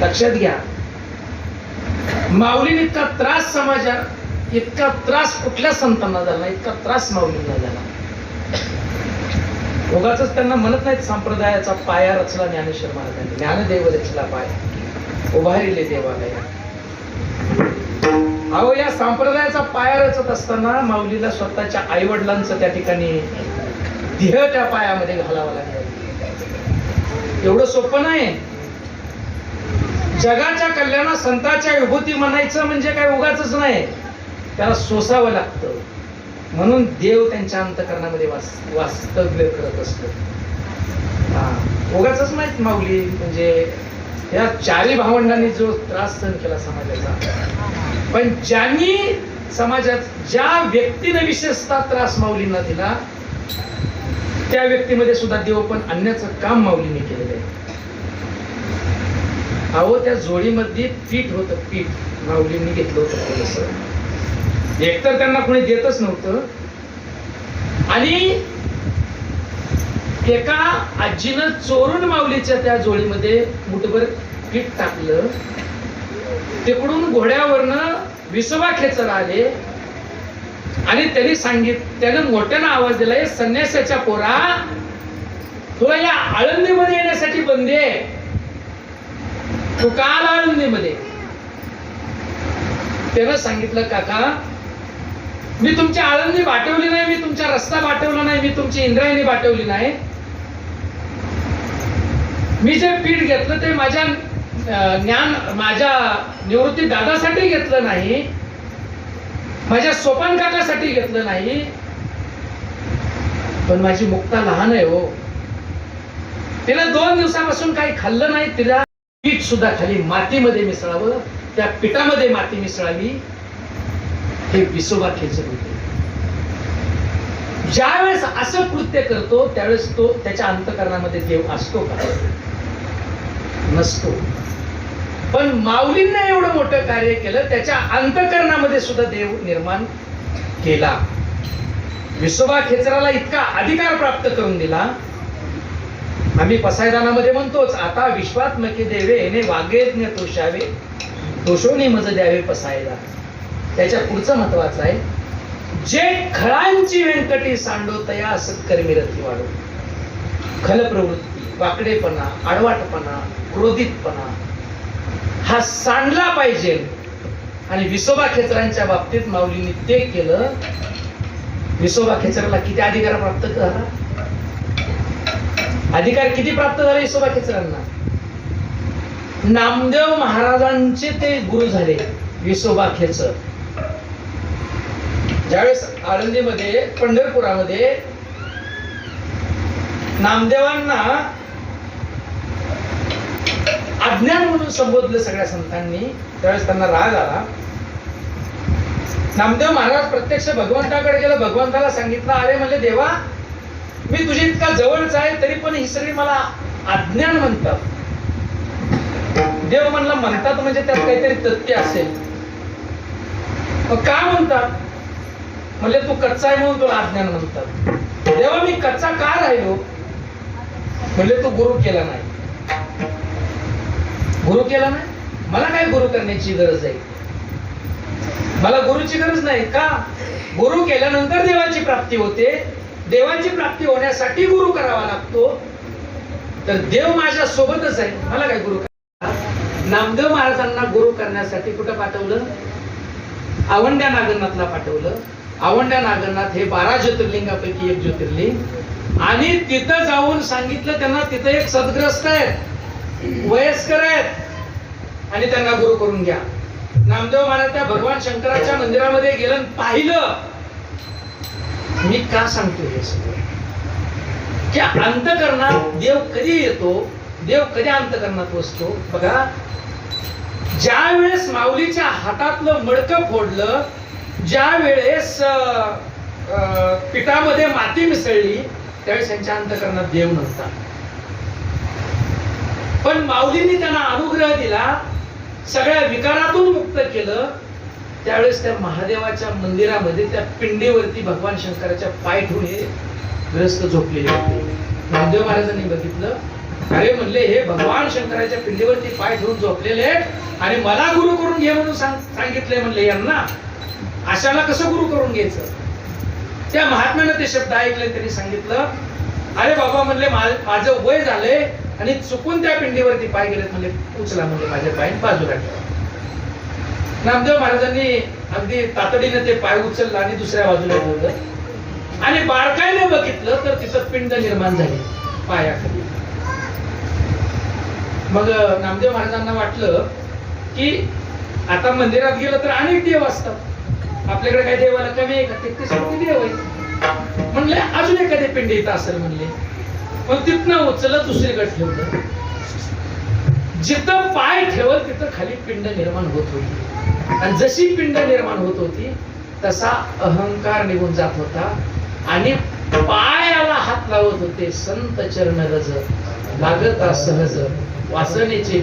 लक्षात घ्या. माऊलीने इतका त्रास समाजात इतका त्रास कुठल्या संतांना झाला इतका त्रास माऊलींना झाला. उगाच त्यांना म्हणत नाहीत संप्रदायाचा पाया रचला ज्ञानेश्वर महाराजांनी ज्ञानदेव रचला पाय. उभारिले देवालया अहो या संप्रदायाचा पाया रचत असताना माऊलीला स्वतःच्या आई वडिलांचं त्या ठिकाणी देह त्या पायामध्ये घालावं लागलं. एवढं सोपं नाही जगाच्या कल्याणा संताच्या विभूती म्हणायचं म्हणजे काय उगाच नाही. त्याला सोसावं लागतं. म्हणून देव त्यांच्या अंतकरणामध्ये वास वास्तव्य करत असतो. हा उगाच नाहीत माऊली म्हणजे या चारी भावंडांनी जो त्रास सहन केला समाजाचा. पण ज्यांनी समाजात ज्या व्यक्तीने विशेषतः त्रास माऊलींना दिला त्या व्यक्तीमध्ये सुद्धा देव पण आणण्याचं काम माऊलीने केलेलं आहे. अहो त्या जोडीमध्ये पीठ होतं पीठ. माऊलींनी घेतलं होतं थोडंसं. एकतर त्यांना कोणी देतच नव्हतं. आणि एका आजीनं चोरून माऊलीच्या त्या जोडीमध्ये मुठभर पीठ टाकलं. तिकडून घोड्यावरनं विसोबा खेचर आले. आणि त्यांनी सांगित त्यानं मोठ्यानं आवाज दिलाय संन्यासाच्या पोरा तुला या आळंदीमध्ये येण्यासाठी बंदी आहे. तू का आळंदीमध्ये त्यानं सांगितलं काका मी तुमची आळंदी वाटवली नाही मी तुमचा रस्ता वाटवला नाही मी तुमची इंद्रायणी वाटवली नाही. मी जे पीठ घेतलं ते माझ्या ज्ञान माझ्या निवृत्ती दादासाठी घेतलं नाही. माझ्या सोपान काकासाठी घेतलं नाही. पण माझी मुक्ता लहान आहे हो. तिला दोन दिवसापासून काही खाल्लं नाही तिला पीठ सुद्धा खाली मातीमध्ये मिसळावं त्या पिठामध्ये माती मिसळावी हे विसोबा खेचत होते ज्यावेळेस असं कृत्य करतो त्यावेळेस तो त्याच्या अंतकरणामध्ये देव असतो का? नसतो. पण माऊलींना एवढं मोठं कार्य केलं त्याच्या अंतकरणामध्ये सुद्धा देव निर्माण केला. विसोबा खेचराला इतका अधिकार प्राप्त करून दिला आम्ही पसायदानामध्ये म्हणतोच आता विश्वात्मके देवे येणे वागेज्ञ तोषावे तोषोने मज द्यावे पसायदा त्याच्या पुढचं महत्वाचं आहे जे खळांची व्यंकटी सांडो तया सत्कर्मीरथी वाढो खल प्रवृत्ती वाकडेपणा आडवाटपणा क्रोधितपणा हा सांडला पाहिजे. आणि विसोबा खेचरांच्या बाबतीत माऊलींनी ते केलं. विसोबा खेचराला किती अधिकार प्राप्त झाला अधिकार किती प्राप्त झाले विसोबा खेचरांना नामदेव महाराजांचे ते गुरु झाले विसोबा खेचर ज्यावेळेस आळंदीमध्ये पंढरपुरामध्ये नामदेवांना अज्ञान म्हणून संबोधलं सगळ्या संतांनी त्यावेळेस त्यांना राग आला. नामदेव महाराज प्रत्यक्ष भगवंताकडे गेला भगवंताला सांगितलं अरे म्हणजे देवा मी तुझी इतका जवळच आहे तरी पण ही सगळी मला अज्ञान म्हणतात. देव म्हणला म्हणतात म्हणजे त्यात काहीतरी तथ्य असेल. मग का म्हणतात? म्हणजे तू कच्चा आहे म्हणून तुला अज्ञान म्हणतात. देवा मी कच्चा का राहिलो? म्हणजे तू गुरु केला नाही. गुरु केला नाही? मला काय गुरु करण्याची गरज आहे? मला गुरुची गरज नाही. का? गुरु केल्यानंतर देवाची प्राप्ती होते. देवाची प्राप्ती होण्यासाठी गुरु करावा लागतो. तर देव माझ्या सोबतच आहे. मला काय गुरु नामदेव महाराजांना गुरु करण्यासाठी कुठं पाठवलं? आवंड्या नागनाथला पाठवलं. आवंड्या नागनाथ हे बारा ज्योतिर्लिंगापैकी एक ज्योतिर्लिंग. आणि तिथं जाऊन सांगितलं त्यांना तिथं एक सदग्रस्त आहेत. वयस्कर आहेत. आणि त्यांना गुरु करून घ्या. नामदेव महाराज त्या भगवान शंकराच्या मंदिरामध्ये गेलं पाहिलं. मी का सांगतो हे सगळं? की अंतकरणात देव कधी येतो देव कधी अंतकरणात बसतो? बघा ज्या वेळेस माऊलीच्या हातातलं मडकं फोडलं ज्या वेळेस पिठामध्ये माती मिसळली त्यावेळेस त्यांच्या अंतकरणात देव नव्हता. पण माऊलींनी त्यांना अनुग्रह दिला सगळ्या विकारातून मुक्त केलं त्यावेळेस त्या महादेवाच्या मंदिरामध्ये त्या पिंडीवरती भगवान शंकराच्या पाय ठेवून हे ग्रस्त झोपलेले होते. नामदेव महाराजांनी बघितलं. अरे म्हणले हे भगवान शंकराच्या पिंडीवरती पाय ठेवून झोपलेले आणि मला गुरु करून घे म्हणून सांग- सांगितले म्हणले यांना. अशाला कसं गुरु करून घ्यायचं? त्या महात्म्यानं ते शब्द ऐकले त्यांनी सांगितलं अरे बाबा म्हणले माझं वय झालंय आणि चुकून त्या पिंडीवरती पाय गेलेत म्हणजे उचला म्हणजे माझे पाय बाजूला ठेवा नामदेव महाराजांनी अगदी तातडीने ते पाय उचललं आणि दुसऱ्या बाजूला बोललं. आणि बारकाईने बघितलं तर तिथं पिंड निर्माण झाली पायाखाली. मग नामदेव महाराजांना वाटलं की आता मंदिरात गेलं तर अनेक देव असतात. आपल्याकडे काही देवाला कमी आहे का? ते कोटी देव आहे म्हणले अजून एखादी पिंड इथं असेल म्हणले. मग तिथनं उचलत दुसरीकडे ठेवलं. जिथं पाय ठेवल तिथं खाली पिंड निर्माण होत होती. आणि जशी पिंड निर्माण होत होती तसा अहंकार निघून जात होता आणि पायाला हात लावत होते संत चरण रज लागता सहज वासनेचे